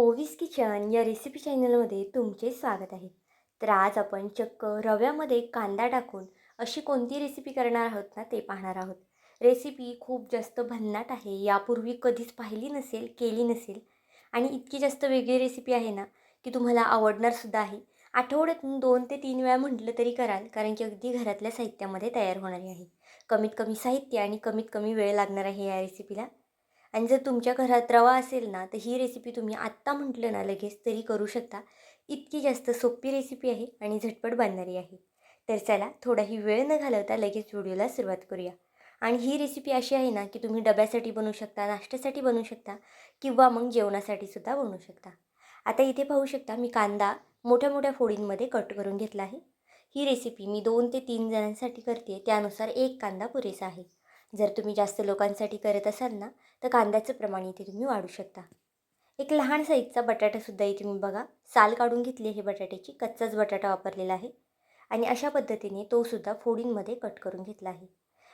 Ovis kitchen या recipe चॅनलमध्ये तुमचे स्वागत आहे. तर आज आपण चक्क रव्यामध्ये कांदा टाकून अशी कोणती रेसिपी करणार आहोत ना ते पाहणार आहोत. रेसिपी खूप जास्त भन्नाट आहे यापूर्वी कधीच पाहिली नसेल केली नसेल. आणि इतकी जास्त वेगळी रेसिपी आहे ना की तुम्हाला आवडणारसुद्धा आहे. आठवड्यातून दोन ते तीन वेळा म्हटलं तरी कराल कारण की अगदी घरातल्या साहित्यामध्ये तयार होणारी आहे. कमीत कमी साहित्य आणि कमीत कमी वेळ लागणार आहे या रेसिपीला आणि जर तुमच्या घरात रवा असेल ना तर ही रेसिपी तुम्ही आत्ता म्हटलं ना लगेच तरी करू शकता. इतकी जास्त सोपी रेसिपी आहे आणि झटपट बांधणारी आहे. तर चला थोडाही वेळ न घालवता लगेच व्हिडिओला सुरुवात करूया. आणि ही रेसिपी अशी आहे ना की तुम्ही डब्यासाठी बनवू शकता नाश्त्यासाठी बनवू शकता किंवा मग जेवणासाठी सुद्धा बनवू शकता. आता इथे पाहू शकता मी कांदा मोठ्या मोठ्या फोडींमध्ये कट करून घेतला आहे. ही रेसिपी मी दोन ते तीन जणांसाठी करते त्यानुसार एक कांदा पुरेसा आहे. जर तुम्ही जास्त लोकांसाठी करत असाल ना तर कांद्याचं प्रमाण इथे तुम्ही वाढू शकता. एक लहान साईजचा बटाटासुद्धा इथे मी बघा. साल काढून घेतली आहे बटाट्याची कच्चाच बटाटा वापरलेला आहे. आणि अशा पद्धतीने तोसुद्धा फोडींमध्ये कट करून घेतला आहे.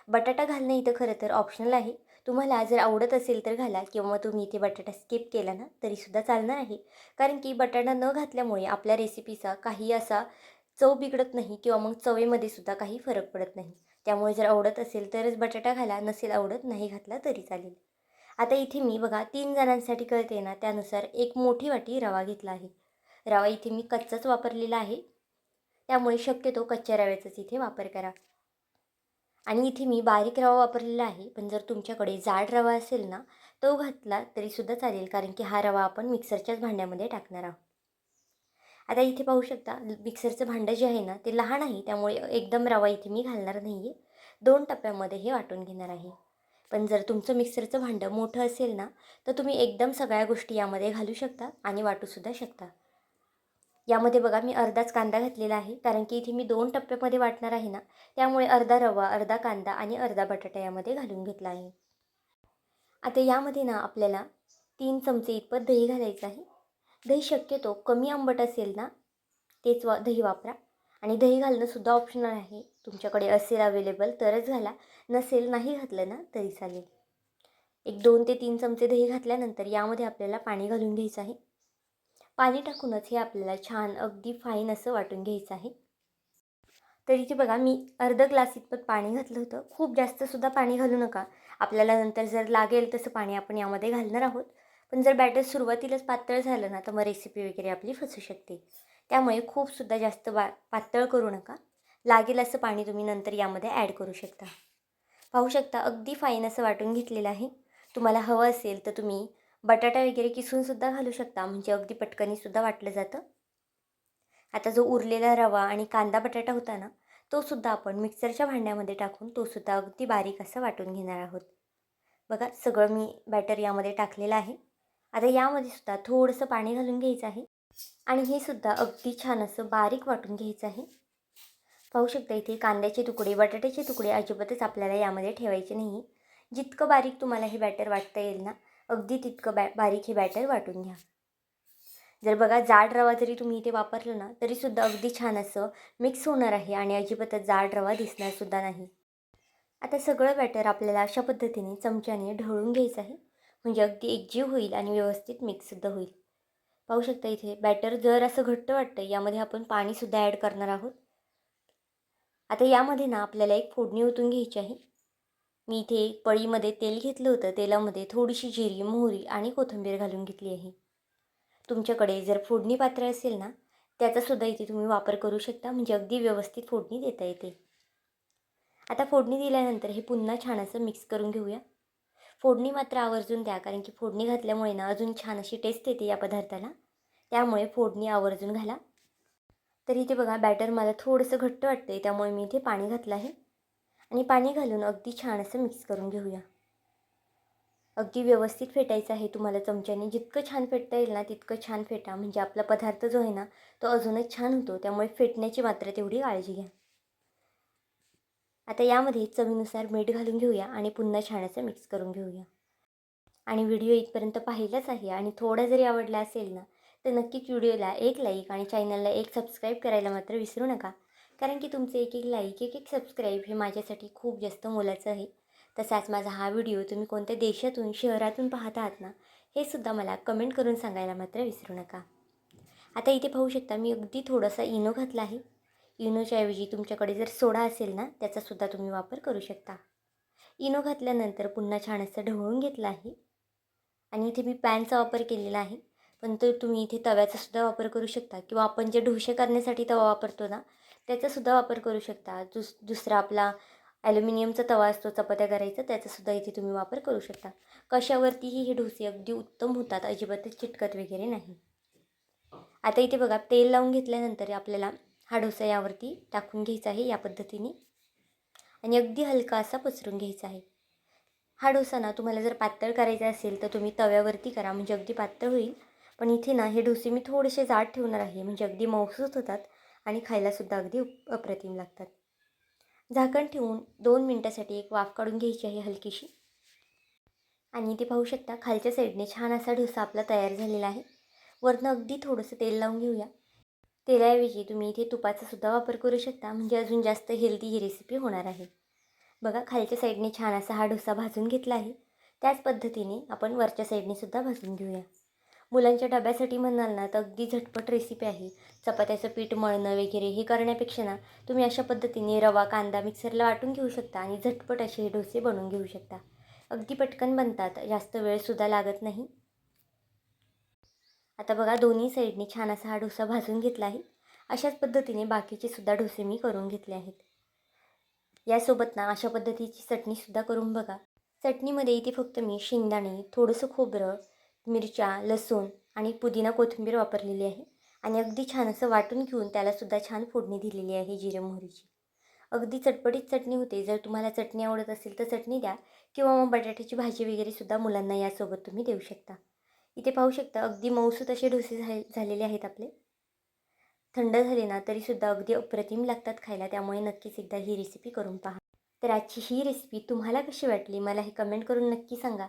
बटाटा घालणं इथं खरं तर ऑप्शनल आहे. तुम्हाला जर आवडत असेल तर घाला किंवा तुम्ही इथे बटाटा स्किप केला ना तरीसुद्धा चालणार आहे. कारण की बटाटा न घातल्यामुळे आपल्या रेसिपीचा काही असा चव बिघडत नाही किंवा मग चवेमध्ये सुद्धा काही फरक पडत नाही. त्यामुळे जर आवडत असेल तरच बटाटा घाला नसेल आवडत नाही घातला तरी चालेल. आता इथे मी बघा तीन जणांसाठी करते ना त्यानुसार एक मोठी वाटी रवा घेतला आहे. रवा इथे मी कच्चाच वापरलेला आहे. त्यामुळे शक्यतो कच्च्या रव्याचाच इथे वापर करा. आणि इथे मी बारीक रवा वापरलेला आहे पण जर तुमच्याकडे जाड रवा असेल ना तो घातला तरीसुद्धा चालेल कारण की हा रवा आपण मिक्सरच्याच भांड्यामध्ये टाकणार आहोत. आता इथे पाहू शकता मिक्सरचं भांडं जे आहे ना ते लहान आहे त्यामुळे एकदम रवा इथे मी घालणार नाही आहे दोन टप्प्यामध्ये हे वाटून घेणार आहे. पण जर तुमचं मिक्सरचं भांडं मोठं असेल ना तर तुम्ही एकदम सगळ्या गोष्टी यामध्ये घालू शकता आणि वाटूसुद्धा शकता. यामध्ये बघा मी अर्धाच कांदा घातलेला आहे कारण की इथे मी दोन टप्प्यामध्ये वाटणार आहे ना त्यामुळे अर्धा रवा अर्धा कांदा आणि अर्धा बटाटा यामध्ये घालून घेतला आहे. आता यामध्ये ना आपल्याला तीन चमचे इतपत दही घालायचं आहे. दही शक्यतो कमी आंबट असेल ना तेच वा दही वापरा. आणि दही घालणंसुद्धा ऑप्शनल आहे. तुमच्याकडे असेल अवेलेबल तरच घाला. नसेल नाही घातलं ना तरी चालेल. एक दोन ते तीन चमचे दही घातल्यानंतर यामध्ये आपल्याला पाणी घालून घ्यायचं आहे. पाणी टाकूनच हे आपल्याला छान अगदी फाईन असं वाटून घ्यायचं आहे. तर इथे बघा मी अर्ध ग्लास इतपत पाणी घातलं होतं. खूप जास्तसुद्धा पाणी घालू नका. आपल्याला नंतर जर लागेल तसं पाणी आपण यामध्ये घालणार आहोत. पण जर बॅटर सुरुवातीलाच पातळ झालं ना तर मग रेसिपी वगैरे आपली फसू शकते. त्यामुळे खूपसुद्धा जास्त बा पातळ करू नका. लागेल असं पाणी तुम्ही नंतर यामध्ये ॲड करू शकता. पाहू शकता अगदी फाईन असं वाटून घेतलेलं आहे. तुम्हाला हवं असेल तर तुम्ही बटाटा वगैरे किसूनसुद्धा घालू शकता. म्हणजे अगदी पटकनीसुद्धा वाटलं जातं. आता जो उरलेला रवा आणि कांदा बटाटा होता ना तोसुद्धा आपण मिक्सरच्या भांड्यामध्ये टाकून तोसुद्धा अगदी बारीक असं वाटून घेणार आहोत. बघा सगळं मी बॅटर यामध्ये टाकलेलं आहे. आता यामध्ये सुद्धा थोडंसं पाणी घालून घ्यायचं आहे. आणि हे सुद्धा अगदी छान असं बारीक वाटून घ्यायचं आहे. पाहू शकता इथे कांद्याचे तुकडे बटाट्याचे तुकडे अजिबातच आपल्याला यामध्ये ठेवायचे नाही. जितकं बारीक तुम्हाला हे बॅटर वाटता येईल ना अगदी तितकं बॅ बारीक हे बॅटर वाटून घ्या. जर बघा जाड रवा जरी तुम्ही इथे वापरलं ना तरीसुद्धा अगदी छान असं मिक्स होणार आहे आणि अजिबातच जाड रवा दिसणारसुद्धा नाही. आता सगळं बॅटर आपल्याला अशा पद्धतीने चमच्याने ढवळून घ्यायचं आहे. म्हणजे अगदी एकजीव होईल आणि व्यवस्थित मिक्ससुद्धा होईल. पाहू शकता इथे बॅटर जर असं घट्ट वाटतं यामध्ये आपण पाणीसुद्धा ॲड करणार आहोत. आता यामध्ये ना आपल्याला एक फोडणी ओतून घ्यायची आहे. मी इथे एक पळीमध्ये तेल घेतलं होतं. तेलामध्ये थोडीशी जिरी मोहरी आणि कोथिंबीर घालून घेतली आहे. तुमच्याकडे जर फोडणी पात्र असेल ना त्याचासुद्धा इथे तुम्ही वापर करू शकता. म्हणजे अगदी व्यवस्थित फोडणी देता येते. आता फोडणी दिल्यानंतर हे पुन्हा छान असं मिक्स करून घेऊया. फोडणी मात्र आवर्जून द्या कारण की फोडणी घातल्यामुळे ना अजून छान अशी टेस्ट येते या पदार्थाला. त्यामुळे फोडणी आवर्जून घाला. तर इथे बघा बॅटर मला थोडंसं घट्ट वाटतं आहे त्यामुळे मी इथे पाणी घातलं आहे. आणि पाणी घालून अगदी छान असं मिक्स करून घेऊया. अगदी व्यवस्थित फेटायचं आहे तुम्हाला चमच्याने. जितकं छान फेटता येईल ना तितकं छान फेटा. म्हणजे आपला पदार्थ जो आहे ना तो अजूनच छान होतो. त्यामुळे फेटण्याची मात्र तेवढी काळजी घ्या. आता यामध्ये चवीनुसार मीठ घालून घेऊया आणि पुन्हा छान असं मिक्स करून घेऊया. आणि व्हिडिओ इथपर्यंत पाहिलाच आहे आणि थोडा जरी आवडला असेल ना तर नक्कीच व्हिडिओला एक लाईक आणि चॅनलला एक सबस्क्राईब करायला मात्र विसरू नका. कारण की तुमचे एक एक लाईक एक एक सबस्क्राईब हे माझ्यासाठी खूप जास्त मोलाचं आहे. तसाच माझा हा व्हिडिओ तुम्ही कोणत्या देशातून शहरातून पाहत आहात ना हे सुद्धा मला कमेंट करून सांगायला मात्र विसरू नका. आता इथे पाहू शकता मी अगदी थोडासा इनो घातला आहे. इनोच्याऐवजी तुमच्याकडे जर सोडा असेल ना त्याचासुद्धा तुम्ही वापर करू शकता. इनो घातल्यानंतर पुन्हा छान असं ढवळून घेतलं आहे. आणि इथे मी पॅनचा वापर केलेला आहे. पण तो तुम्ही इथे तव्याचासुद्धा वापर करू शकता. किंवा आपण जे ढोसे करण्यासाठी तवा वापरतो ना त्याचासुद्धा वापर करू शकता. दुस दुसरा आपला ॲल्युमिनियमचा तवा असतो चपात्या करायचा त्याचासुद्धा इथे तुम्ही वापर करू शकता. कशावरतीही हे डोसे अगदी उत्तम होतात. अजिबातच चिटकत वगैरे नाही. आता इथे बघा तेल लावून घेतल्यानंतर आपल्याला हा डोसा यावरती टाकून घ्यायचा आहे या पद्धतीने. आणि अगदी हलका असा पसरून घ्यायचा आहे. हा डोसा ना तुम्हाला जर पातळ करायचा असेल तर तुम्ही तव्यावरती करा म्हणजे अगदी पातळ होईल. पण इथे ना हे डोसे मी थोडेसे जाड ठेवणार आहे म्हणजे अगदी मौसूत होतात आणि खायलासुद्धा अगदी उप अप्रतिम लागतात. झाकण ठेवून दोन मिनटासाठी एक वाफ काढून घ्यायची आहे हलकीशी. आणि इथे पाहू शकता खालच्या साईडने छान असा डोसा आपला तयार झालेला आहे. वरनं अगदी थोडंसं तेल लावून घेऊया. तेलाऐवजी तुम्ही इथे तुपाचा सुद्धा वापर करू शकता. म्हणजे अजून जास्त हेल्दी ही रेसिपी होणार आहे. बघा खालच्या साईडने छान असा हा डोसा भाजून घेतला आहे. त्याच पद्धतीने आपण वरच्या साईडने सुद्धा भाजून घेऊया. मुलांच्या डब्यासाठी म्हणाल ना तर अगदी झटपट रेसिपी आहे. चपात्याचं पीठ मळणं वगैरे हे करण्यापेक्षा ना तुम्ही अशा पद्धतीने रवा कांदा मिक्सरला वाटून घेऊ शकता आणि झटपट असे हे डोसे बनवून घेऊ शकता. अगदी पटकन बनतात जास्त वेळसुद्धा लागत नाही. आता बघा दोन्ही साईडने छान असा हा डोसा भाजून घेतला आहे. अशाच पद्धतीने बाकीचे सुद्धा डोसे मी करून घेतले आहेत. यासोबत ना अशा पद्धतीची चटणीसुद्धा करून बघा. चटणीमध्ये इथे फक्त मी शेंगदाणे थोडंसं खोबरं मिरच्या लसूण आणि पुदिना कोथिंबीर वापरलेली आहे. आणि अगदी छान असं वाटून घेऊन त्यालासुद्धा छान फोडणी दिलेली आहे जिरे मोहरीची. अगदी चटपटीत चटणी होते. जर तुम्हाला चटणी आवडत असेल तर चटणी द्या किंवा मग बटाट्याची भाजी वगैरेसुद्धा मुलांना यासोबत तुम्ही देऊ शकता. इथे पाहू शकता अगदी मऊसूत असे डोसे झाले झालेले आहेत आपले. थंड झाले ना तरीसुद्धा अगदी अप्रतिम लागतात खायला त्यामुळे नक्कीच एकदा ही रेसिपी करून पहा. तर आजची ही रेसिपी तुम्हाला कशी वाटली मला हे कमेंट करून नक्की सांगा.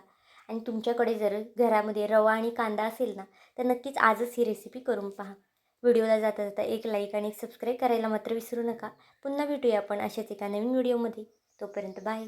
आणि तुमच्याकडे जर घरामध्ये रवा आणि कांदा असेल ना तर नक्कीच आजच ही रेसिपी करून पहा. व्हिडिओला जाता जाता एक लाईक आणि एक सबस्क्राईब करायला मात्र विसरू नका. पुन्हा भेटूया आपण अशाच एका नवीन व्हिडिओमध्ये तोपर्यंत बाय